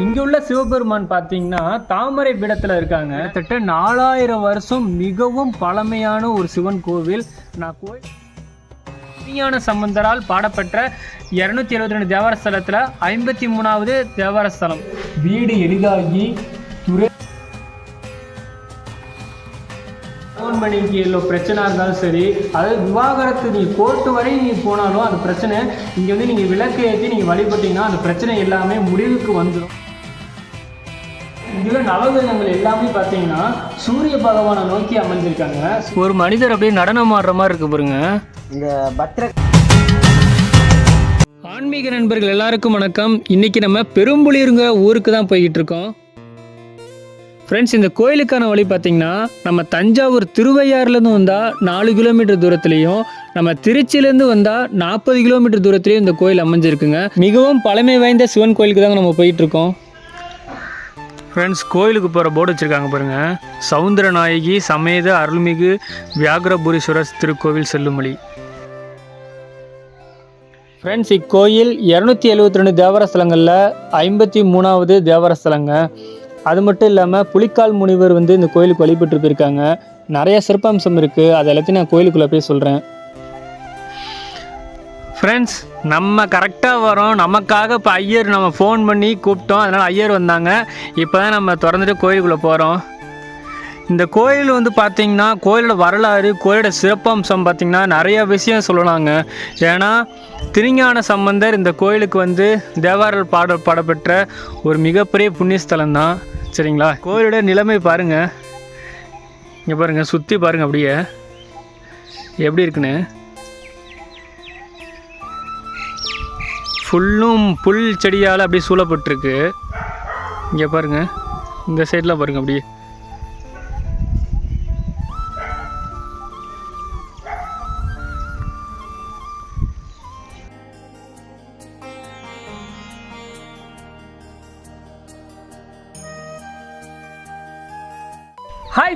இங்க உள்ள சிவபெருமான் பார்த்தீங்கன்னா தாமரை பீடத்துல இருக்காங்க. கிட்டத்தட்ட நாலாயிரம் வருஷம் மிகவும் பழமையான ஒரு சிவன் கோவில். நான் கோயில் விஞ்ஞான சம்பந்தரால் பாடப்பெற்ற இரநூத்தி எழுபத்தி ரெண்டு தேவார ஸ்தலத்துல ஐம்பத்தி மூணாவது தேவார ஸ்தலம். வீடு எளிதாகி துறை ஃபோன் பண்ணிக்கு பிரச்சனை இருந்தாலும் சரி அதாவது விவாகரத்து நீ கோர்ட்டு வரை நீ போனாலும் அந்த பிரச்சனை இங்கே வந்து நீங்கள் விளக்கு ஏற்றி நீங்கள் வழிபட்டீங்கன்னா அந்த பிரச்சனை எல்லாமே முடிவுக்கு வந்துடும் இதில் நவகிரகங்கள் எல்லாமே பார்த்தீங்கன்னா சூரிய பகவானை நோக்கி அமைஞ்சிருக்காங்க. ஒரு மனிதர் அப்படியே நடனம் ஆடுற மாதிரி இருக்கு பாருங்க. இந்த பத்திர ஆன்மீக நண்பர்கள் எல்லாருக்கும் வணக்கம். இன்னைக்கு நம்ம பெரும்புலிருங்க ஊருக்கு தான் போய்கிட்டு இருக்கோம். ஃப்ரெண்ட்ஸ் இந்த கோயிலுக்கான வழி பார்த்தீங்கன்னா நம்ம தஞ்சாவூர் திருவையாறுலேருந்து வந்தால் நாலு கிலோமீட்டர் தூரத்துலேயும் நம்ம திருச்சியிலேருந்து வந்தால் நாற்பது கிலோமீட்டர் தூரத்துலேயும் இந்த கோயில் அமைஞ்சிருக்குங்க. மிகவும் பழமை வாய்ந்த சிவன் கோயிலுக்கு தாங்க நம்ம போயிட்டு இருக்கோம். ஃப்ரெண்ட்ஸ் கோயிலுக்கு போகிற போர்டு வச்சுருக்காங்க பாருங்கள் சவுந்தரநாயகி சமேத அருள்மிகு வியாகரபுரீஸ்வரர் திருக்கோவில் செல்லுமொழி. ஃப்ரெண்ட்ஸ் இக்கோயில் இரநூத்தி எழுபத்தி ரெண்டு தேவரஸ்தலங்களில் ஐம்பத்தி மூணாவது தேவரஸ்தலங்க அது மட்டும் இல்லாமல் புலிக்கால் முனிவர் வந்து இந்த கோயிலுக்கு வழிபட்டு போயிருக்காங்க நிறைய சிறப்பம்சம் இருக்குது அது எல்லாத்தையும் நான் கோயிலுக்குள்ளே போய் சொல்கிறேன் ஃப்ரெண்ட்ஸ் நம்ம கரெக்டாக வரோம். நமக்காக இப்போ ஐயர் நம்ம ஃபோன் பண்ணி கூப்பிட்டோம். அதனால் ஐயர் வந்தாங்க. இப்போ தான் நம்ம திறந்துட்டு கோயிலுக்குள்ளே போகிறோம் இந்த கோயில் வந்து பார்த்திங்கன்னா கோயிலோட வரலாறு கோயிலோட சிறப்பம்சம் பார்த்திங்கன்னா நிறைய விஷயம் சொல்லலாங்க. ஏன்னா திருஞான சம்பந்தர் இந்த கோயிலுக்கு வந்து தேவாரல் பாட பாடப்பெற்ற ஒரு மிகப்பெரிய புண்ணியஸ்தலம் தான் சரிங்களா? கோயிலோட நிலைமை பாருங்கள் இங்கே பாருங்கள் சுற்றி பாருங்கள் அப்படியே. எப்படி இருக்குன்னு? ஃபுல்லும் புல் செடியால் அப்படியே சூழப்பட்டிருக்கு. இங்கே பாருங்கள் இந்த சைடில் பாருங்கள் அப்படியே.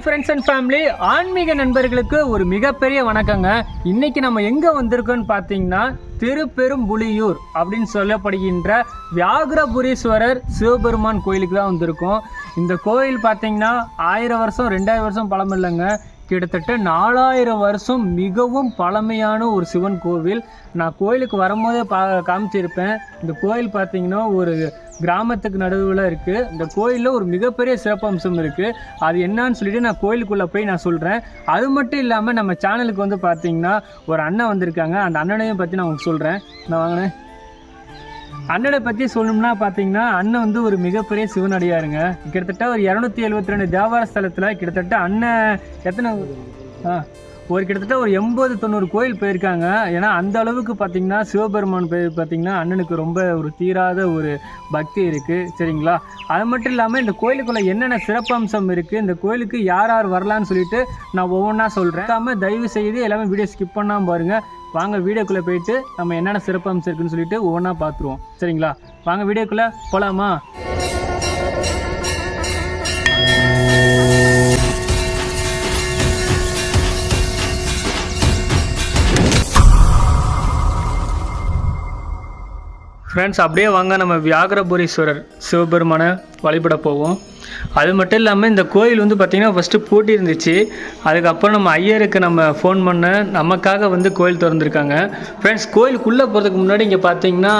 ஃப்ரெண்ட்ஸ் அண்ட் ஃபேமிலி ஆன்மீக நண்பர்களுக்கு ஒரு மிகப்பெரிய வணக்கங்க. இன்னைக்கு நம்ம எங்கே வந்திருக்கோம்னு பார்த்தீங்கன்னா திருப்பெரும்புலியூர் அப்படின்னு சொல்லப்படுகின்ற வியாகரபுரீஸ்வரர் சிவபெருமான் கோயிலுக்கு தான் வந்திருக்கோம். இந்த கோயில் பார்த்தீங்கன்னா ஆயிரம் வருஷம் ரெண்டாயிரம் வருஷம் பழம் இல்லைங்க கிட்டத்தட்ட நாலாயிரம் வருஷம் மிகவும் பழமையான ஒரு சிவன் கோவில். நான் கோயிலுக்கு வரும்போதே பா காமிச்சிருப்பேன். இந்த கோயில் பார்த்தீங்கன்னா ஒரு கிராமத்துக்கு நடுவில் இருக்குது இந்த கோயிலில் ஒரு மிகப்பெரிய சிறப்பம்சம் இருக்குது அது என்னன்னு சொல்லிட்டு நான் கோயிலுக்குள்ளே போய் நான் சொல்கிறேன் அது மட்டும் இல்லாமல் நம்ம சேனலுக்கு வந்து பார்த்தீங்கன்னா ஒரு அண்ணன் வந்திருக்காங்க. அந்த அண்ணனையும் பற்றி நான் உங்களுக்கு சொல்கிறேன் நான் வாங்கினேன். அண்ணனை பற்றி சொல்லணும்னா பார்த்தீங்கன்னா அண்ணன் வந்து ஒரு மிகப்பெரிய சிவனடியாருங்க. கிட்டத்தட்ட ஒரு இரநூத்தி எழுபத்தி ரெண்டு தேவார ஸ்தலத்தில் கிட்டத்தட்ட அண்ணன் எத்தனை ஆ. ஒரு கிட்டத்தட்ட ஒரு எண்பது தொண்ணூறு கோயில் போயிருக்காங்க. ஏன்னா அந்த அளவுக்கு பார்த்தீங்கன்னா சிவபெருமான் பேர் பார்த்தீங்கன்னா அண்ணனுக்கு ரொம்ப ஒரு தீராத ஒரு பக்தி இருக்குது சரிங்களா? அது மட்டும் இல்லாமல் இந்த கோயிலுக்குள்ளே என்னென்ன சிறப்பம்சம் இருக்குது இந்த கோயிலுக்கு யார் யார் வரலான்னு சொல்லிட்டு நான் ஒவ்வொன்றா சொல்கிறேன் நம்ம தயவு செய்து எல்லாமே வீடியோ ஸ்கிப் பண்ணாமல் பாருங்கள் வாங்க வீடியோக்குள்ளே போயிட்டு நம்ம என்னென்ன சிறப்பம்சம் இருக்குதுன்னு சொல்லிட்டு ஒவ்வொன்றா பார்த்துருவோம் சரிங்களா? வாங்க வீடியோக்குள்ளே போகலாமா ஃப்ரெண்ட்ஸ் அப்படியே வாங்க. நம்ம வியாகரபுரீஸ்வரர் சிவபெருமானை வழிபட போவோம். அது மட்டும் இல்லாமல் இந்த கோயில் வந்து பார்த்திங்கன்னா ஃபஸ்ட்டு பூட்டி இருந்துச்சு. அதுக்கப்புறம் நம்ம ஐயருக்கு நம்ம ஃபோன் பண்ண நமக்காக வந்து கோயில் திறந்துருக்காங்க. ஃப்ரெண்ட்ஸ் கோயிலுக்குள்ளே போகிறதுக்கு முன்னாடி இங்கே பார்த்தீங்கன்னா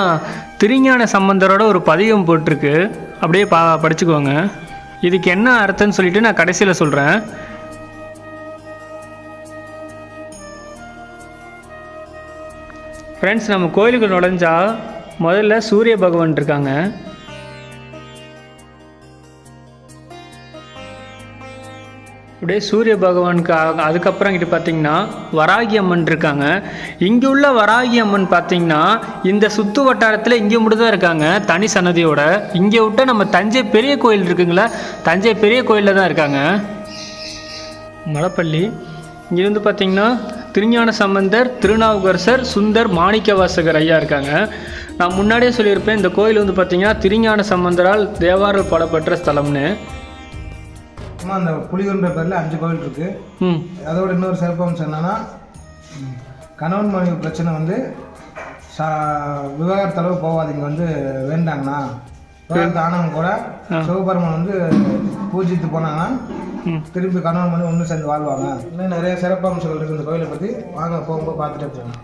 திருஞான சம்பந்தரோட ஒரு பதிகம் போட்டிருக்கு. அப்படியே பா படிச்சுக்கோங்க. இதுக்கு என்ன அர்த்தம்னு சொல்லிட்டு நான் கடைசியில் சொல்கிறேன் ஃப்ரெண்ட்ஸ் நம்ம கோயிலுக்கு நுழைஞ்சால் முதல்ல சூரிய பகவான் இருக்காங்க. அப்படியே சூரிய பகவானுக்கு அதுக்கப்புறம் கிட்ட பார்த்தீங்கன்னா வராகி அம்மன் இருக்காங்க. இங்கே உள்ள வராகி அம்மன் பார்த்தீங்கன்னா இந்த சுத்து வட்டாரத்தில் இங்கே மட்டும் தான் இருக்காங்க தனி சன்னதியோட. இங்கே விட்ட நம்ம தஞ்சை பெரிய கோயில் இருக்குங்களா? தஞ்சை பெரிய கோயிலில் தான் இருக்காங்க. மலைப்பள்ளி. இங்கேருந்து பார்த்தீங்கன்னா திருஞான சம்பந்தர் திருநாவுக்கரசர் சுந்தர் மாணிக்கவாசகர் ஐயா இருக்காங்க. நான் முன்னாடியே சொல்லியிருப்பேன் இந்த கோயில் வந்து பார்த்தீங்கன்னா திருஞான சம்பந்தரால் தேவாரல் பாடப்பெற்ற ஸ்தலம்னு. சும்மா அந்த புலிகுன்ற பேரில் அஞ்சு கோவில் இருக்குது ம். அதோட இன்னொரு சிறப்பம்சம் என்னன்னா ம், கணவன் மனைவி பிரச்சனை வந்து சா விவாகரத்தளவு போகாதீங்க வந்து வேண்டாங்கண்ணா. தானம் கூட சிவபெருமான் வந்து பூஜித்து போனாங்கன்னா திருப்பி கணவன் பண்ணி ஒன்று சேர்ந்து வாழ்வாங்க. இன்னும் நிறைய சிறப்பம்சங்கள் இருக்குது இந்த கோயிலை பற்றி வாங்க போகும்போது பார்த்துட்டே போகலாம்.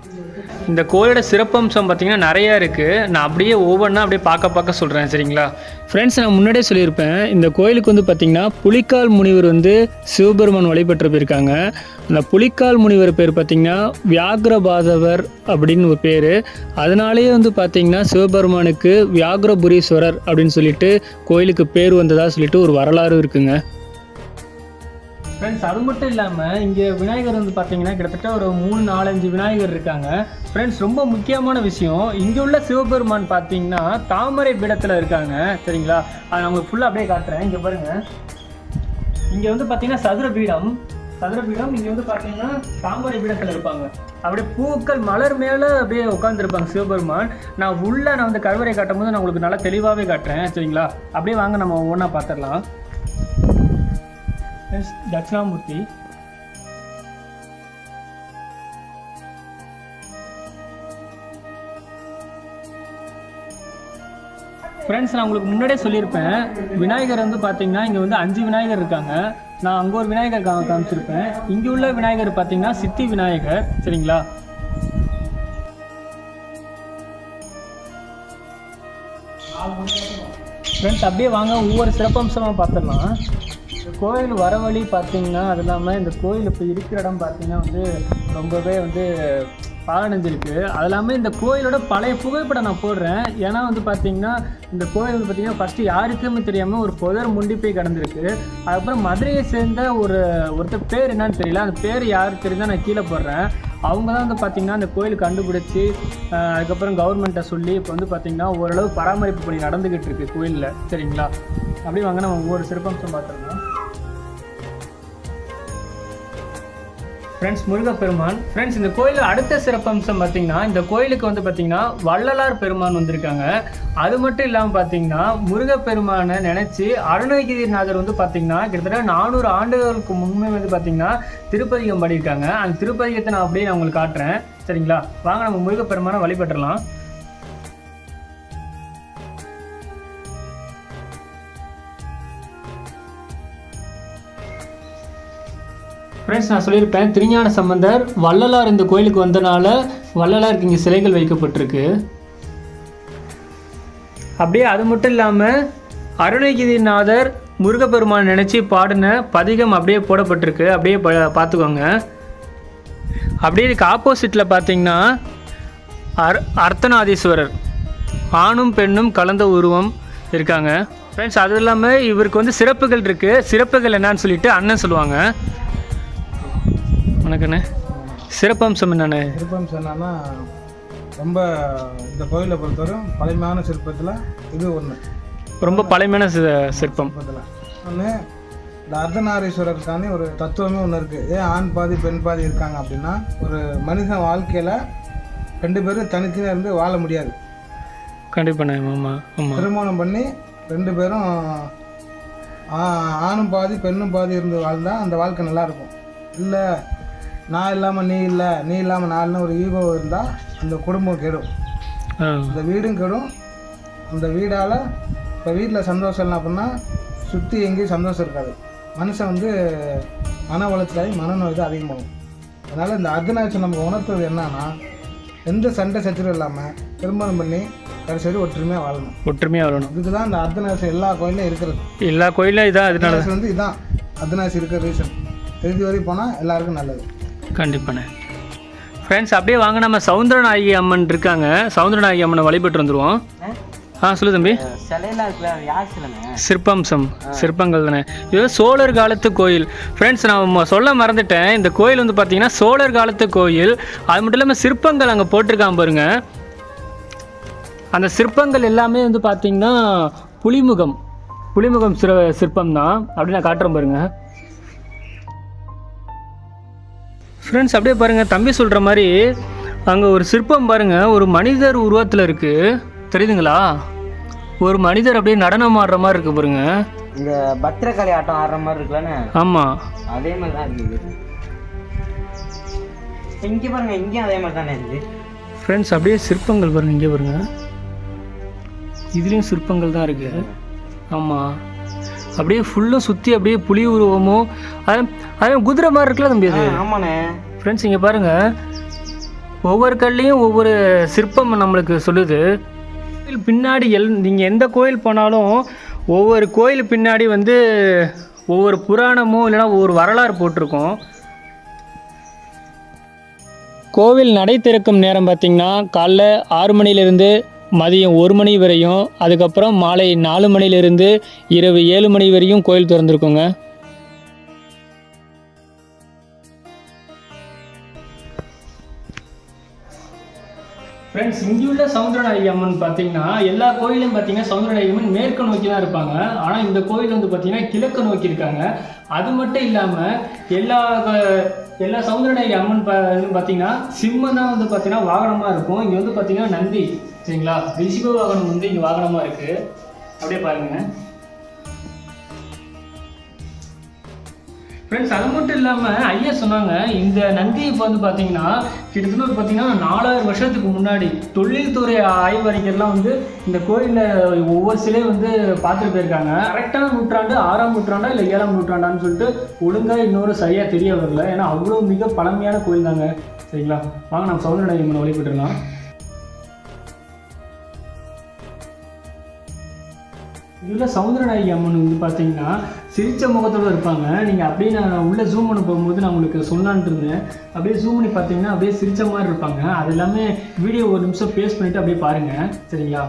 இந்த கோயிலோட சிறப்பம்சம் பார்த்தீங்கன்னா நிறையா இருக்குது நான் அப்படியே ஒவ்வொன்றா அப்படியே பார்க்க பார்க்க சொல்கிறேன் சரிங்களா? ஃப்ரெண்ட்ஸ் நான் முன்னாடியே சொல்லியிருப்பேன். இந்த கோயிலுக்கு வந்து பார்த்தீங்கன்னா புலிக்கால் முனிவர் வந்து சிவபெருமான் வழிபட்டு போயிருக்காங்க. அந்த புலிக்கால் முனிவர் பேர் பார்த்தீங்கன்னா வியாகிரபாதவர் அப்படின்னு ஒரு பேர். அதனாலேயே வந்து பார்த்தீங்கன்னா சிவபெருமானுக்கு வியாகிரபுரீஸ்வரர் அப்படின்னு சொல்லிட்டு கோயிலுக்கு பேர் வந்ததா சொல்லிட்டு ஒரு வரலாறு இருக்குங்க. ஃப்ரெண்ட்ஸ் அது மட்டும் இல்லாமல் இங்கே விநாயகர் வந்து பார்த்தீங்கன்னா கிட்டத்தட்ட ஒரு மூணு நாலஞ்சு விநாயகர் இருக்காங்க. ஃப்ரெண்ட்ஸ் ரொம்ப முக்கியமான விஷயம் இங்கே உள்ள சிவபெருமான் பார்த்தீங்கன்னா தாமரை பீடத்தில் இருக்காங்க. சரிங்களா? அதை நான் உங்களுக்கு ஃபுல்லாக அப்படியே காட்டுறேன். இங்கே பாருங்கள் இங்கே வந்து பார்த்தீங்கன்னா சதுர பீடம் சதுர பீடம் இங்கே வந்து பார்த்தீங்கன்னா தாமரை பீடத்தில் இருப்பாங்க. அப்படியே பூக்கள் மலர் மேலே அப்படியே உட்காந்துருப்பாங்க சிவபெருமான். நான் உள்ள நான் வந்து கருவறை காட்டும் போது நான் உங்களுக்கு நல்லா தெளிவாகவே காட்டுறேன் சரிங்களா? அப்படியே வாங்க நம்ம ஒவ்வொன்றா பார்த்துடலாம் தட்சிணாமூர்த்தி. ஃப்ரெண்ட்ஸ் நான் உங்களுக்கு முன்னாடியே சொல்லியிருப்பேன். விநாயகர் வந்து பார்த்தீங்கன்னா இங்கே வந்து அஞ்சு விநாயகர் இருக்காங்க. நான் அங்கே ஒரு விநாயகர் கா காமிச்சிருப்பேன். இங்கே உள்ள விநாயகர் பார்த்தீங்கன்னா சித்தி விநாயகர். சரிங்களா? ஃப்ரெண்ட்ஸ் அப்படியே வாங்க. ஒவ்வொரு சிறப்பம்சமாக பார்த்துடலாம் இந்த கோயில் வர வழி பார்த்தீங்கன்னா அது இல்லாமல் இந்த கோயில் இப்போ இருக்கிற இடம் பார்த்தீங்கன்னா வந்து ரொம்பவே வந்து பாலடைஞ்சிருக்கு. அது இல்லாமல் இந்த கோயிலோட பழைய புகைப்படம் நான் போடுறேன். ஏன்னா வந்து பார்த்தீங்கன்னா இந்த கோயில் வந்து பார்த்தீங்கன்னா ஃபஸ்ட்டு யாருக்குமே தெரியாமல் ஒரு புதர் முண்டி போய் கிடந்திருக்கு. அதுக்கப்புறம் மதுரையை சேர்ந்த ஒரு ஒருத்தர் பேர் என்னன்னு தெரியல. அந்த பேர் யாருக்கு தெரியுதா நான் கீழே போடுறேன். அவங்க தான் வந்து பார்த்திங்கன்னா அந்த கோயில் கண்டுபிடிச்சி அதுக்கப்புறம் கவர்மெண்ட்டை சொல்லி இப்போ வந்து பார்த்திங்கன்னா ஓரளவு பராமரிப்பு பணி நடந்துக்கிட்டு இருக்கு கோயிலில். சரிங்களா? அப்படி வாங்க நம்ம ஒவ்வொரு சிறப்பம்சம் பார்த்துருந்தோம் ஃப்ரெண்ட்ஸ் முருகப்பெருமான். ஃப்ரெண்ட்ஸ் இந்த கோயிலில் அடுத்த சிறப்பம்சம் பார்த்தீங்கன்னா இந்த கோயிலுக்கு வந்து பார்த்தீங்கன்னா வள்ளலார் பெருமான் வந்திருக்காங்க. அது மட்டும் இல்லாமல் பார்த்தீங்கன்னா முருகப்பெருமானை நினச்சி அருணகிரிநாதர் வந்து பார்த்தீங்கன்னா கிட்டத்தட்ட நானூறு ஆண்டுகளுக்கு முன்பே வந்து பார்த்தீங்கன்னா திருப்பதிகம் பாடியிருக்காங்க. அந்த திருப்பதிகத்தை நான் அப்படியே நான் உங்களுக்கு காட்டுறேன். சரிங்களா? வாங்க நம்ம முருகப்பெருமானை வழிபட்டுறலாம் ஃப்ரெண்ட்ஸ் நான் சொல்லியிருப்பேன் திருஞான சம்பந்தர் வள்ளலார் இந்த கோயிலுக்கு வந்தனால வள்ளலாருக்கு இங்கே சிலைகள் வைக்கப்பட்டிருக்கு. அப்படியே அது மட்டும் இல்லாமல் அருணகிரிநாதர் முருகப்பெருமான் நினச்சி பாடின பதிகம் அப்படியே போடப்பட்டிருக்கு. அப்படியே ப பார்த்துக்கோங்க. அப்படியே இதுக்கு ஆப்போசிட்டில் பார்த்தீங்கன்னா அர் அர்த்தநாதீஸ்வரர். ஆணும் பெண்ணும் கலந்த உருவம் இருக்காங்க. ஃப்ரெண்ட்ஸ் அது இல்லாமல் இவருக்கு வந்து சிறப்புகள் இருக்குது சிறப்புகள் என்னன்னு சொல்லிட்டு அண்ணன் சொல்லுவாங்க. வணக்கண்ணே. சிறப்பம்சம் என்னண்ணே? சிற்பம்சம் என்னன்னா ரொம்ப இந்த கோயிலை பொறுத்தவரை பழமையான சிற்பத்தில் இது ஒன்று ரொம்ப பழமையான சிற்பம். ஒன்று இந்த அர்த்தநாரீஸ்வரருக்கான ஒரு தத்துவமே ஒன்று இருக்குது ஏன் ஆண் பாதி பெண் பாதி இருக்காங்க அப்படின்னா ஒரு மனிதன் வாழ்க்கையில் ரெண்டு பேரும் தனித்தனியாக இருந்து வாழ முடியாது. கண்டிப்பாண்ணே ஆமாம் திருமணம் பண்ணி ரெண்டு பேரும் ஆணும் பாதி பெண்ணும் பாதி இருந்து வாழ்ந்தா அந்த வாழ்க்கை நல்லா இருக்கும். இல்லை நான் இல்லாமல் நீ இல்லை நீ இல்லாமல் நான்னு ஒரு ஈகோ இருந்தால் அந்த குடும்பம் கெடும். ஆ. அந்த வீடும் கெடும். அந்த வீடால் இப்போ வீட்டில் சந்தோஷம் இல்லை அப்படின்னா சுற்றி எங்கேயும் சந்தோஷம் இருக்காது. மனுஷன் வந்து மன வளர்ச்சியாகி மனநோய் தான் அதிகமாகும். அதனால் இந்த அர்த்தநாயசம் நமக்கு உணர்த்துறது என்னன்னா எந்த சண்டை சச்சரவும் இல்லாமல் திருமணம் பண்ணி கடைசி வரை ஒற்றுமையாக வாழணும். ஒற்றுமையாக வரணும் இதுக்கு தான் இந்த அர்த்தநாசம் எல்லா கோயிலும் இருக்கிறது. எல்லா கோயிலும் இதான் அர்த்தநாசம் வந்து இதுதான் அர்த்தநாசி இருக்கிற ரீசன் திருதி வரை போனால் எல்லாருக்கும் நல்லது. கண்டிப்பாண்ணே. ஃப்ரெண்ட்ஸ் அப்படியே வாங்க நம்ம சவுந்தரநாயகி அம்மன் இருக்காங்க. சவுந்தரநாயகி அம்மனை வழிபட்டு வந்துடுவோம் ஆ? சொல்லு தம்பி. சிற்பம்சம் சிற்பங்கள் தானே. இது சோழர் காலத்து கோயில். ஃப்ரெண்ட்ஸ் நான் சொல்ல மறந்துட்டேன். இந்த கோயில் வந்து பார்த்தீங்கன்னா சோழர் காலத்து கோயில். அது மட்டும் இல்லாமல் சிற்பங்கள் அங்கே போட்டிருக்கான் பாருங்க. அந்த சிற்பங்கள் எல்லாமே வந்து பார்த்தீங்கன்னா புலிமுகம். புலிமுகம் சிற சிற்பம் தான் அப்படி நான் காட்டுறேன் பாருங்க. ஃப்ரெண்ட்ஸ் அப்படியே பாருங்க தம்பி சொல்கிற மாதிரி அங்கே ஒரு சிற்பம் பாருங்க ஒரு மனிதர் உருவத்தில் இருக்குது தெரியுதுங்களா? ஒரு மனிதர் அப்படியே நடனம் ஆடுற மாதிரி இருக்கு பாருங்க. இந்த பத்திரகாளி ஆட்டம் ஆடுற மாதிரி இருக்குல்லண்ணே ஆமாம் அதே மாதிரி தான் இருக்குது. இங்கே பாருங்க இங்கேயும் அதே மாதிரி தானே இருக்குது. ஃப்ரெண்ட்ஸ் அப்படியே சிற்பங்கள் பாருங்க இங்கே பாருங்க. இதுலேயும் சிற்பங்கள் தான் இருக்குது ஆமாம் அப்படியே ஃபுல்லும் சுற்றி அப்படியே புலி உருவமும் அது அதே குதிரை மாதிரி இருக்குல்ல தம்பி அது? ஆமாண்ணே. ஃப்ரெண்ட்ஸ் இங்கே பாருங்கள் ஒவ்வொரு கல்லையும் ஒவ்வொரு சிற்பம் நம்மளுக்கு சொல்லுது. பின்னாடி எல் நீங்கள் எந்த கோயில் போனாலும் ஒவ்வொரு கோயில் பின்னாடி வந்து ஒவ்வொரு புராணமும் இல்லைன்னா ஒவ்வொரு வரலாறு போட்டிருக்கோம். கோவில் நடை திறக்கும் நேரம் பார்த்திங்கன்னா காலைல ஆறு மணிலேருந்து மதியம் ஒரு மணி வரையும் அதுக்கப்புறம் மாலை நாலு மணிலிருந்து இரவு ஏழு மணி வரையும் கோயில் திறந்துருக்குங்க. ஃப்ரெண்ட்ஸ் இங்கே உள்ள சவுந்தரநாயகி அம்மன் பார்த்தீங்கன்னா எல்லா கோயிலையும் பார்த்தீங்கன்னா சவுந்தரநாயகி அம்மன் மேற்கு நோக்கி தான் இருப்பாங்க. ஆனால் இந்த கோயில் வந்து பார்த்தீங்கன்னா கிழக்கு நோக்கி இருக்காங்க. அது மட்டும் இல்லாமல் எல்லா எல்லா சவுந்தரநாயகி அம்மன் பா பார்த்தீங்கன்னா சிம்மம் தான் வந்து பார்த்தீங்கன்னா வாகனமாக இருக்கும். இங்கே வந்து பார்த்தீங்கன்னா நந்தி. சரிங்களா? ரிஷிப வாகனம் வந்து இங்கே வாகனமாக இருக்குது அப்படியே பாருங்கள் ஃப்ரெண்ட்ஸ் அது மட்டும் இல்லாமல் ஐயா சொன்னாங்க இந்த நந்தி இப்போ வந்து பார்த்தீங்கன்னா கிட்டத்தட்ட ஒரு பார்த்தீங்கன்னா நாலாயிரம் வருஷத்துக்கு முன்னாடி தொழில்துறை ஆய்வறிஞர்லாம் வந்து இந்த கோயிலில் ஒவ்வொரு சிலையும் வந்து பார்த்துட்டு போயிருக்காங்க. கரெக்டான நூற்றாண்டு ஆறாம் நூற்றாண்டா இல்லை ஏழாம் நூற்றாண்டான்னு சொல்லிட்டு ஒழுங்காக இன்னொரு சரியாக தெரிய வரல. ஏன்னா அவ்வளோ மிக பழமையான கோயில் தாங்க சரிங்களா? வாங்க நம்ம சவுந்தரநாயகி அம்மனை வழிபட்டுடலாம். இதில் சமுதிரநாயகி அம்மன் வந்து பார்த்தீங்கன்னா சிரிச்ச முகத்தோடு இருப்பாங்க. நீங்கள் அப்படியே நான் உள்ளே ஜூம் பண்ண போகும்போது நான் உங்களுக்கு சொல்லலான்ட்டு இருந்தேன். அப்படியே ஜூம் பண்ணி பார்த்தீங்கன்னா அப்படியே சிரித்த மாதிரி இருப்பாங்க. அது எல்லாமே வீடியோ ஒரு நிமிஷம் பேஸ் பண்ணிவிட்டு அப்படியே பாருங்கள் சரிங்களா?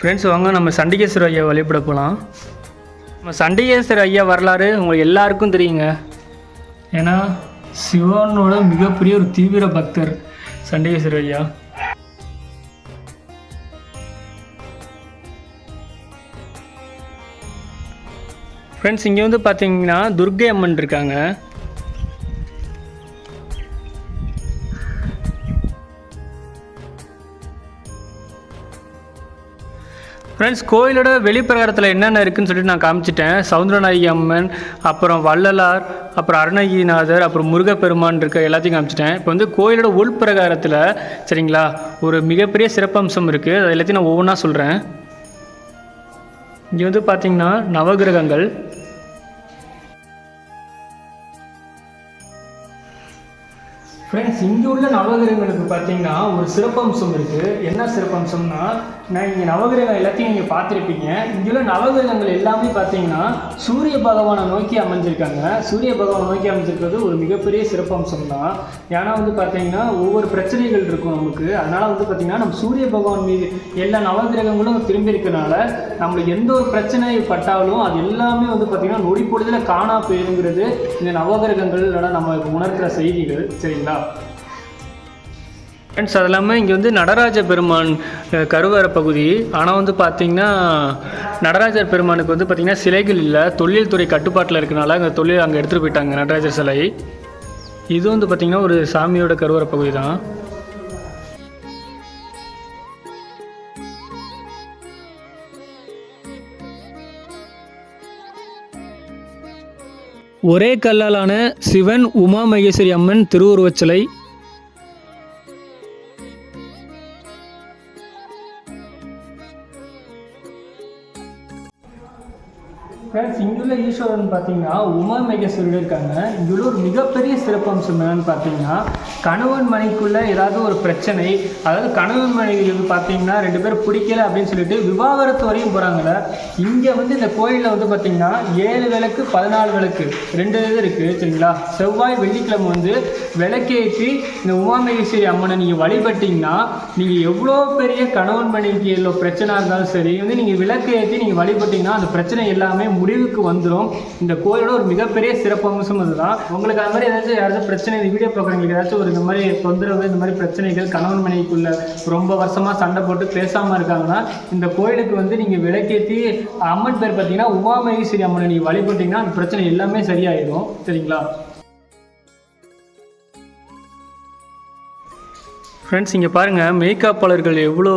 ஃப்ரெண்ட்ஸ் வாங்க நம்ம சண்டிகேஸ்வரர் ஐயா வழிபட போகலாம் நம்ம சண்டிகேஸ்வரர் ஐயா வரலாறு உங்களுக்கு எல்லாருக்கும் தெரியுங்க. ஏன்னா சிவனோட மிகப்பெரிய ஒரு தீவிர பக்தர் சண்டிகேஸ்வரர் ஐயா. ஃப்ரெண்ட்ஸ் இங்கே வந்து பார்த்தீங்கன்னா துர்க்கை அம்மன் இருக்காங்க. ஃப்ரெண்ட்ஸ் கோயிலோட வெளிப்பிரகாரத்தில் என்னென்ன இருக்குன்னு சொல்லிட்டு நான் காமிச்சிட்டேன். சவுந்தரநாயகி அம்மன் அப்புறம் வள்ளலார் அப்புறம் அருணகிரிநாதர் அப்புறம் முருகப்பெருமான் இருக்க எல்லாத்தையும் காமிச்சிட்டேன். இப்போ வந்து கோயிலோட உள்பிரகாரத்தில் சரிங்களா ஒரு மிகப்பெரிய சிறப்பம்சம் இருக்குது அது எல்லாத்தையும் நான் ஒவ்வொன்றா சொல்கிறேன் இங்கே வந்து பார்த்திங்கன்னா நவகிரகங்கள் ஃப்ரெண்ட்ஸ் இங்கே உள்ள நவகிரகங்களுக்கு பார்த்தீங்கன்னா ஒரு சிறப்பம்சம் இருக்குது என்ன சிறப்பம்சம்னா நான் இங்கே நவகிரகம் எல்லாத்தையும் நீங்கள் பார்த்துருப்பீங்க. இங்கே உள்ள நவகிரகங்கள் எல்லாமே பார்த்தீங்கன்னா சூரிய பகவானை நோக்கி அமைஞ்சிருக்காங்க. சூரிய பகவானை நோக்கி அமைஞ்சிருக்கிறது ஒரு மிகப்பெரிய சிறப்பம்சம் தான் ஏன்னா வந்து பார்த்தீங்கன்னா ஒவ்வொரு பிரச்சனைகள் இருக்கும் நமக்கு. அதனால் வந்து பார்த்திங்கன்னா நம்ம சூரிய பகவான் மீது எல்லா நவகிரகங்களும் திரும்பி இருக்கனால நம்மளுக்கு எந்த ஒரு பிரச்சனை பட்டாலும் அது எல்லாமே வந்து பார்த்திங்கன்னா நொடி பொழுதில் காணா போயிருங்கிறது இந்த நவகிரகங்கள் இல்லைன்னா நம்ம உணர்கிற செய்திகள். சரிங்களா? ஃப்ரெண்ட்ஸ் அது இல்லாமல் இங்கே வந்து நடராஜ பெருமான் அஹ், கருவறை பகுதி. ஆனால் வந்து பார்த்திங்கன்னா நடராஜர் பெருமானுக்கு வந்து பார்த்திங்கன்னா சிலைகள் இல்லை. தொழில்துறை கட்டுப்பாட்டில் இருக்கனால அங்கே தொழில் அங்கே எடுத்துகிட்டு போயிட்டாங்க நடராஜர் சிலை. இது வந்து பார்த்திங்கன்னா ஒரு சாமியோட கருவறை பகுதி தான். ஒரே கல்லாலான சிவன் உமா மகேஸ்வரி அம்மன் திருவுருவச் சிலை இங்குள்ள பார்த்தீங்கன்னா உமா மகேஸ்வரர் இருக்காங்க. இதில் ஒரு மிகப்பெரிய சிறப்பம்சம் என்னன்னு பார்த்தீங்கன்னா கணவன் மனைக்குள்ள ஏதாவது ஒரு பிரச்சனை அதாவது கணவன் மனைவி வந்து பார்த்தீங்கன்னா ரெண்டு பேரும் பிடிக்கல அப்படின்னு சொல்லிட்டு விவாகரத்து வரையும் போகிறாங்கல்ல இங்கே வந்து இந்த கோயிலில் வந்து பார்த்தீங்கன்னா ஏழு விளக்கு பதினாலு விளக்கு ரெண்டு இது இருக்குது சரிங்களா? செவ்வாய் வெள்ளிக்கிழமை வந்து விளக்கேற்றி இந்த உமா மகேஸ்வரி அம்மனை நீங்கள் வழிபட்டிங்கன்னா நீங்கள் எவ்வளோ பெரிய கணவன் மனைவிக்கு எவ்வளோ பிரச்சனை இருந்தாலும் சரி வந்து நீங்கள் விளக்கு ஏற்றி நீங்கள் வழிபட்டிங்கன்னா அந்த பிரச்சனை எல்லாமே முடிவுக்கு வந்துடும் இந்த கோயிலோட ஒரு மிகப்பெரிய சிறப்பம்சம் அதுதான். உங்களுக்கு அந்த மாதிரி ஏதாச்சும் யாராச்சும் பிரச்சனை இந்த வீடியோ பார்க்குறவங்களுக்கு ஏதாச்சும் ஒரு இந்த மாதிரி தொந்தரவு இந்த மாதிரி பிரச்சனைகள் கணவன் மனைவிக்குள்ள ரொம்ப வருஷமாக சண்டை போட்டு பேசாமல் இருக்காங்கன்னா இந்த கோயிலுக்கு வந்து நீங்கள் விளக்கேற்றி அம்மன் பேர் பார்த்தீங்கன்னா உமாமகேஸ்வரி அம்மனை நீங்கள் வழிபட்டீங்கன்னா அந்த பிரச்சனை எல்லாமே சரியாயிடும் சரிங்களா? ஃப்ரெண்ட்ஸ் இங்கே பாருங்கள் மேக்கப்பாளர்கள் எவ்வளோ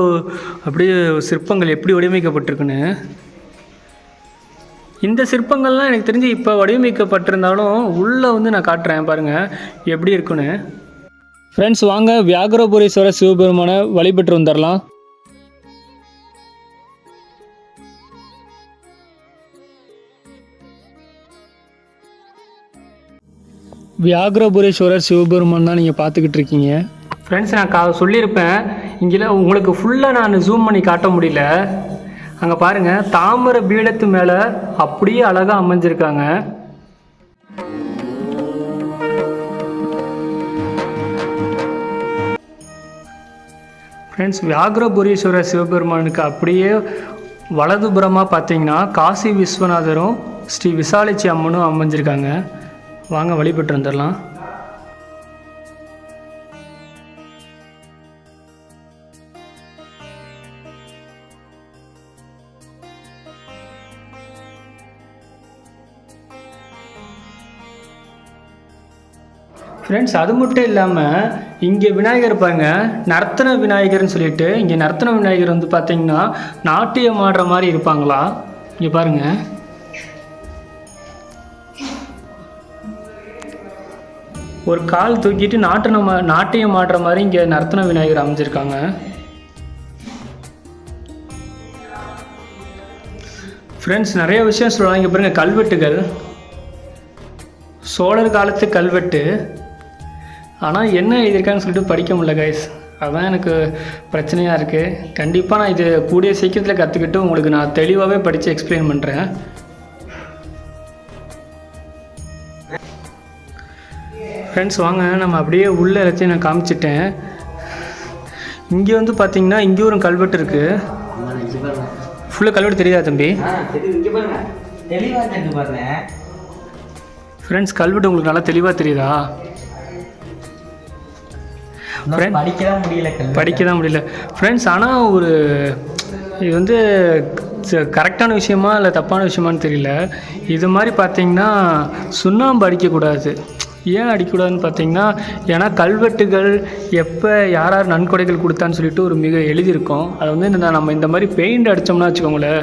அப்படியே சிற்பங்கள் எப்படி வடிவமைக்கப்பட்டிருக்குன்னு. இந்த சிற்பங்கள்லாம் எனக்கு தெரிஞ்சு இப்போ வடிவமைக்கப்பட்டிருந்தாலும் உள்ளே வந்து நான் காட்டுறேன் பாருங்கள் எப்படி இருக்குன்னு. ஃப்ரெண்ட்ஸ் வாங்க. வியாகரபுரீஸ்வரர் சிவபெருமானை வழிபட்டு வந்துடலாம் வியாகரபுரீஸ்வரர் சிவபெருமான் தான் நீங்கள் பார்த்துக்கிட்டு இருக்கீங்க. ஃப்ரெண்ட்ஸ் நான் கா சொல்லியிருப்பேன். இங்கே உங்களுக்கு ஃபுல்லாக நான் ஜூம் பண்ணி காட்ட முடியல. அங்கே பாருங்கள் தாமரை பீடத்து மேலே அப்படியே அழகாக அமைஞ்சிருக்காங்க. ஃப்ரெண்ட்ஸ் வியாகரபுரீஸ்வரர் சிவபெருமானுக்கு அப்படியே வலதுபுறமாக பார்த்தீங்கன்னா காசி விஸ்வநாதரும் ஸ்ரீ விசாலிச்சி அம்மனும் அமைஞ்சிருக்காங்க. வாங்க வழிபட்டு வந்துடலாம். ஃப்ரெண்ட்ஸ் அது மட்டும் இல்லாமல் இங்கே விநாயகர் பாருங்க நர்த்தன விநாயகர்னு சொல்லிட்டு இங்கே நர்த்தன விநாயகர் வந்து பார்த்தீங்கன்னா நாட்டியம் ஆடுற மாதிரி இருப்பாங்களா? இங்கே பாருங்க. ஒரு கால் தூக்கிட்டு நாட்டினம் நாட்டியம் ஆடுற மாதிரி இங்கே நர்த்தன விநாயகர் அமைஞ்சிருக்காங்க. ஃப்ரெண்ட்ஸ் நிறைய விஷயம் சொல்லலாம் இங்கே பாருங்கள் கல்வெட்டுகள். சோழர் காலத்து கல்வெட்டு. ஆனால் என்ன எழுதியிருக்கான்னு சொல்லிட்டு படிக்க முடியல கைஸ் அதான் எனக்கு பிரச்சனையாக இருக்குது கண்டிப்பாக நான் இது கூடிய சீக்கிரத்தில் கற்றுக்கிட்டு உங்களுக்கு நான் தெளிவாகவே படித்து எக்ஸ்பிளைன் பண்ணுறேன் ஃப்ரெண்ட்ஸ் வாங்க. நம்ம அப்படியே உள்ள எல்லாத்தையும் நான் காமிச்சிட்டேன். இங்கே வந்து பார்த்தீங்கன்னா இங்கே ஒரு கல்வெட்டு இருக்குது ஃபுல்லாக கல்வெட்டு தெரியுதா தம்பி? ஃப்ரெண்ட்ஸ் கல்வெட்டு உங்களுக்கு நல்லா தெளிவாக தெரியுதா? இன்னும் படிக்கலாம் முடியல படிக்க தான் முடியல. ஃப்ரெண்ட்ஸ் ஆனால் ஒரு இது வந்து கரெக்டான விஷயமா இல்லை தப்பான விஷயமான்னு தெரியல. இது மாதிரி பார்த்தீங்கன்னா சுண்ணாம்பு அடிக்கக்கூடாது. ஏன் அடிக்கக்கூடாதுன்னு பார்த்தீங்கன்னா ஏன்னா கல்வெட்டுகள் எப்போ யார் யார் நன்கொடைகள் கொடுத்தான்னு சொல்லிட்டு ஒரு மிக எழுதியிருக்கோம். அதை வந்து இந்த நம்ம இந்த மாதிரி பெயிண்ட் அடித்தோம்னா வச்சுக்கோங்களேன்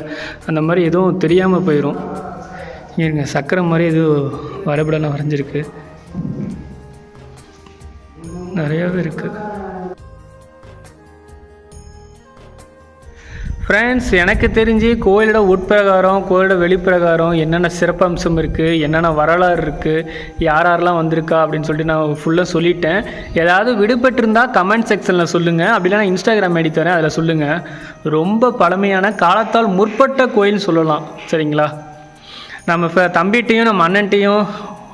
அந்த மாதிரி எதுவும் தெரியாமல் போயிடும் இருங்க சக்கரை மாதிரி எதுவும் வரைபடம் வரைஞ்சிருக்கு. நிறையாவே இருக்குது ஃப்ரெண்ட்ஸ் எனக்கு தெரிஞ்சு கோயிலோட உட்பிரகாரம் கோயிலோட வெளிப்பிரகாரம் என்னென்ன சிறப்பம்சம் இருக்குது என்னென்ன வரலாறு இருக்குது யார் யாரெல்லாம் வந்திருக்கா அப்படின்னு சொல்லிட்டு நான் ஃபுல்லாக சொல்லிட்டேன். ஏதாவது விடுபட்டிருந்தால் கமெண்ட் செக்ஷனில் சொல்லுங்கள் அப்படி நான் இன்ஸ்டாகிராம் ஐடி தரேன் அதில் சொல்லுங்கள் ரொம்ப பழமையான காலத்தால் முற்பட்ட கோயில்னு சொல்லலாம். சரிங்களா? நம்ம இப்போ தம்பிகிட்டையும் நம்ம அண்ணன்ட்டையும்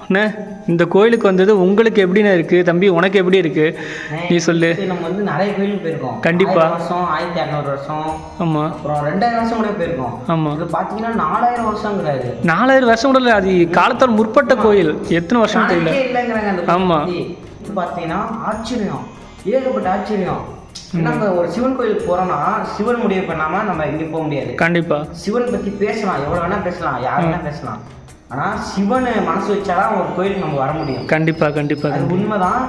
அண்ணே, இந்த கோயிலுக்கு வந்தது உங்களுக்கு எப்படிண்ணே இருக்குது தம்பி உனக்கு எப்படி இருக்குது நீ சொல்லு. நம்ம வந்து நிறைய கோயிலுக்கு போயிருக்கோம். கண்டிப்பா. ஆயிரம் வருஷம் ஆயிரத்தி இரநூறு வருஷம். ஆமாம் அப்புறம் ரெண்டாயிரம் வருஷம் கூட போயிருக்கோம். ஆமாம் இது பார்த்தீங்கன்னா நாலாயிரம் வருஷங்கிறாரு. நாலாயிரம் வருஷம் கூட இல்லை அது காலத்தால் முற்பட்ட கோயில். எத்தனை வருஷம் தெரியல. கணக்கே இல்லைங்கிறாங்க அந்த ஆமா. கோயில் பத்தி. இது பார்த்தீங்கன்னா ஆச்சரியம். ஏகப்பட்ட ஆச்சரியம். நம்ம ஒரு சிவன் கோயிலுக்கு போறோம்னா சிவன் முடிவு பண்ணாம நம்ம எங்கேயும் போக முடியாது. கண்டிப்பாக சிவன் பத்தி பேசலாம். எவ்வளவு வேணா பேசலாம். யார் வேணா பேசலாம். ஆனா சிவன் மனசு வச்சாதான் ஒரு கோயிலுக்கு நம்ம வர முடியும். கண்டிப்பாக கண்டிப்பாக அது உண்மைதான்.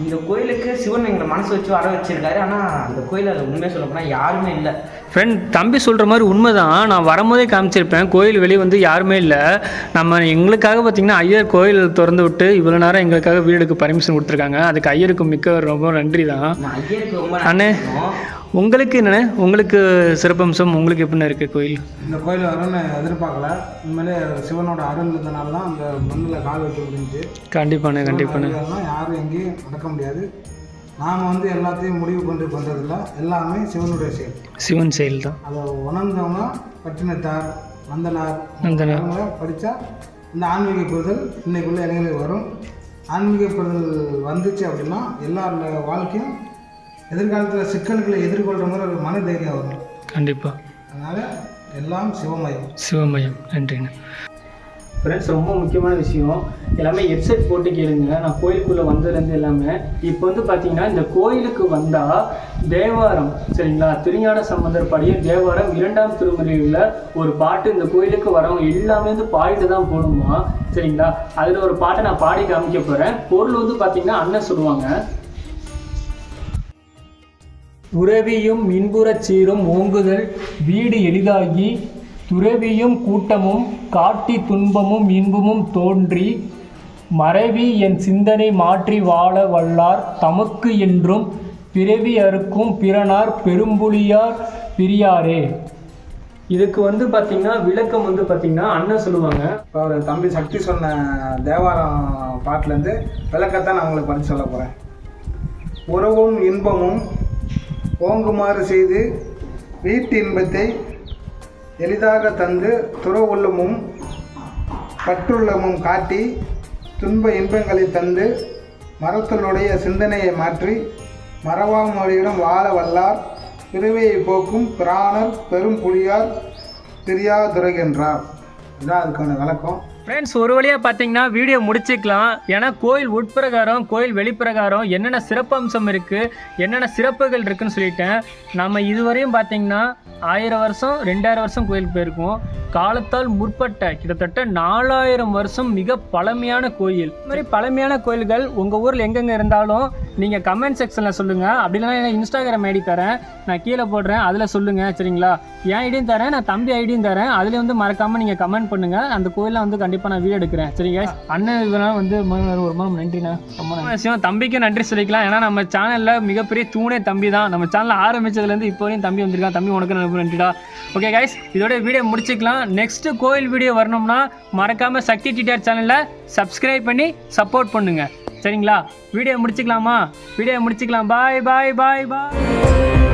இந்த கோயிலுக்கு சிவன் எங்களை மனசு வச்சு வர வச்சிருக்காரு. ஆனா அந்த கோயில் அது உண்மையை சொல்ல போனா யாருமே இல்லை. ஃப்ரெண்ட் தம்பி சொல்கிற மாதிரி உண்மைதான். நான் வரும்போதே காமிச்சிருப்பேன். கோயில் வெளியே வந்து யாருமே இல்லை. நம்ம எங்களுக்காக பார்த்தீங்கன்னா ஐயர் கோயில் திறந்து விட்டு இவ்வளோ நேரம் எங்களுக்காக வீடுக்கு பர்மிஷன் கொடுத்துருக்காங்க. அதுக்கு ஐயருக்கு மிக்க ரொம்ப நன்றி தான் நான் ஐயருக்கு ரொம்ப அண்ணே. உங்களுக்கு என்னண்ணே? உங்களுக்கு சிறப்பம்சம் உங்களுக்கு எப்படிண்ணே இருக்குது கோயில்? இந்த கோயில் வரும்னு எதிர்பார்க்கல. உண்மையிலே சிவனோட அருள் இருந்தனால தான் அந்த மண்ணில் கால் வைக்க முடிஞ்சுச்சு. கண்டிப்பாண்ணே கண்டிப்பாண்ணே. யாரும் எங்கேயும் நடக்க முடியாது. நாம் வந்து எல்லாத்தையும் முடிவு கொண்டு பண்ணுறதில்ல எல்லாமே சிவனுடைய செயல். சிவன் செயல் தான் அதை உணர்ந்தவங்க பட்டினத்தார் வந்தனார் வந்தனார். அவங்க படித்தா இந்த ஆன்மீக புரிதல் இன்னைக்குள்ள இளைஞர்களுக்கு வரும். ஆன்மீக புரிதல் வந்துச்சு அப்படின்னா எல்லாரோட வாழ்க்கையும் எதிர்காலத்தில் சிக்கல்களை எதிர்கொள்கிற மாதிரி ஒரு மன தைரியம் வரும். கண்டிப்பாக அதனால் எல்லாம் சிவமயம். சிவமயம். நன்றிண்ணே ஃப்ரெண்ட்ஸ் ரொம்ப முக்கியமான விஷயம். எல்லாமே ஹெட்செட் போட்டு கேளுங்க. நான் கோயிலுக்குள்ளே வந்ததுலேருந்து எல்லாமே. இப்போ வந்து பார்த்தீங்கன்னா இந்த கோயிலுக்கு வந்தால் தேவாரம் சரிங்களா? திருஞான சம்பந்தர் பாடிய தேவாரம் இரண்டாம் திருமுறையில் ஒரு பாட்டு இந்த கோயிலுக்கு வரவங்க எல்லாமே வந்து பாடிட்டு தான் போகணுமா? சரிங்களா? அதில் ஒரு பாட்டை நான் பாடி காமிக்க போகிறேன் பொருள் வந்து பார்த்தீங்கன்னா அண்ணன் சொல்லுவாங்க. உறவியும் மின்புறச் சீரும் ஓங்குதல் வீடு எளிதாகி துறவியும் கூட்டமும் காட்டி துன்பமும் இன்பமும் தோன்றி மறைவி என் சிந்தனை மாற்றி வாழ வல்லார் தமக்கு என்றும் பிறவி அறுக்கும் பிறனார் பெரும்புலியார் பிரியாரே. இதுக்கு வந்து பார்த்தீங்கன்னா விளக்கம் வந்து பார்த்தீங்கன்னா அண்ணன் சொல்லுவாங்க. இப்போ அவர் தம்பி சக்தி சொன்ன தேவாரம் பாட்டிலேருந்து விளக்கத்தான் நான் உங்களுக்கு படித்து சொல்ல போகிறேன் உறவும் இன்பமும் ஓங்குமாறு செய்து வீட்டு இன்பத்தை எளிதாக தந்து துறவுள்ளமும் பற்றுள்ளமும் காட்டி துன்ப இன்பங்களை தந்து மரத்தினுடைய சிந்தனையை மாற்றி மறவாமொழியிடம் வாழ வல்லார் பிறவையை போக்கும் பிராணர் பெரும் புலியார் பிரியாதுரைகின்றார் இதுதான் அதுக்கான விளக்கம். ஃப்ரெண்ட்ஸ் ஒரு வழியாக பார்த்தீங்கன்னா வீடியோ முடிச்சுக்கலாம். ஏன்னா கோயில் உட்பிரகாரம் கோயில் வெளிப்பிரகாரம் என்னென்ன சிறப்பம்சம் இருக்குது என்னென்ன சிறப்புகள் இருக்குதுன்னு சொல்லிட்டேன். நம்ம இதுவரையும் பார்த்தீங்கன்னா ஆயிரம் வருஷம் ரெண்டாயிரம் வருஷம் கோயிலுக்கு போயிருக்கோம். காலத்தால் முற்பட்ட கிட்டத்தட்ட நாலாயிரம் வருஷம் மிக பழமையான கோயில். இந்த மாதிரி பழமையான கோயில்கள் உங்கள் ஊரில் எங்கெங்கே இருந்தாலும் நீங்கள் கமெண்ட் செக்ஷனில் சொல்லுங்கள் அப்படி இல்லைனா இன்ஸ்டாகிராம் ஐடி தரேன். நான் கீழே போடுறேன். அதில் சொல்லுங்கள் சரிங்களா? என் ஐடியும் தரேன். நான் தம்பி ஐடியும் தரேன். அதில் வந்து மறக்காமல் நீங்கள் கமெண்ட் பண்ணுங்கள் அந்த கோயிலில் வந்து கண்டிப்பாக நான் வீடியோ எடுக்கிறேன். சரிங்க அண்ணன் இதனால் வந்து ம- ஒரு மனம் நன்றிண்ணா. ரொம்ப விஷயம் தம்பிக்கு நன்றி சொல்லிக்கலாம். ஏன்னா நம்ம சேனலில் மிகப்பெரிய தூணே தம்பி தான். நம்ம சேனல் ஆரம்பிச்சதுலேருந்து இப்போ வரையும் தம்பி வந்திருக்கான். தம்பி உனக்கு ரொம்ப நன்றிடா. ஓகே கைஸ் இதோட வீடியோ முடிச்சுக்கலாம். நெக்ஸ்ட் கோயில் வீடியோ வரணும்னா மறக்காமல் சக்தி டிடிஆர் சேனலில் சப்ஸ்கிரைப் பண்ணி சப்போர்ட் பண்ணுங்கள் சரிங்களா? வீடியோ முடிச்சுக்கலாமா? வீடியோ முடிச்சுக்கலாம். பாய் பாய் பாய் பாய்